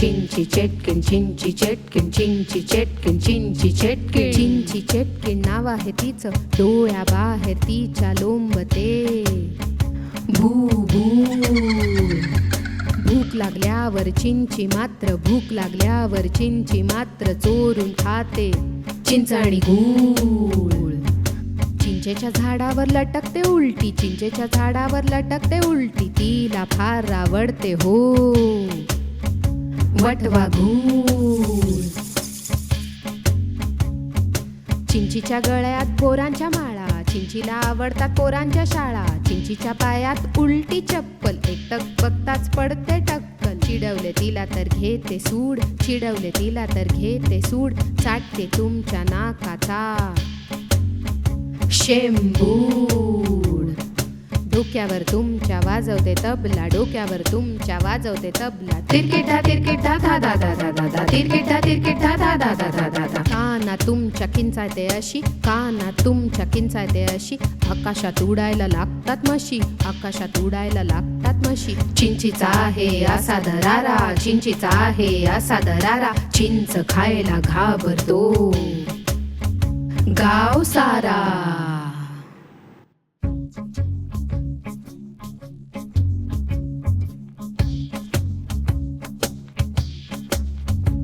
चिंची चेटकिन चिंची चेटकिन चिंची चेटकिन चिंची चेटकिन चिंची चेटकिन नाव आहे तिचं. डोळ्या बाहेर तिच्या लोंबते. भू भू. भूक लागल्यावर चिंची मात्र भूक लागल्यावर चिंची मात्र चोरून खाते. चिंच आणि गूळ चिंचेच्या झाडावर लटकते उलटी चिंचेच्या झाडावर लटकते उलटी तिला फार आवडते हो. वटवा चिंचीच्या गळ्यात पोरांच्या माळा चिंचीला आवडतात पोरांच्या शाळा. चिंचीच्या पायात उलटी चप्पल एकटक बघताच पडते टक्कल. चिडवले तिला तर घेते सूड चिडवले तिला तर घेते सूड. चाटते तुमच्या नाकाचा. शेंबू. डोक्यावर तुमच्या वाजवते तबला डोक्यावर तुमच्या वाजवते तबला. तिरकिटा तिरकिटा धा धा धा धा धा धा. तिरकिटा तिरकिटा धा धा धा धा धा धा. काना तुमच्या किंचायते अशी काना तुमच्या किंचायते अशी. आकाशात उडायला लागतात म्हशी आकाशात उडायला लागतात म्हशी. चिंचीचा आहे असा दरारा चिंचीचा आहे असा दरारा. चिंच खायला घाबरतो. गाव सारा.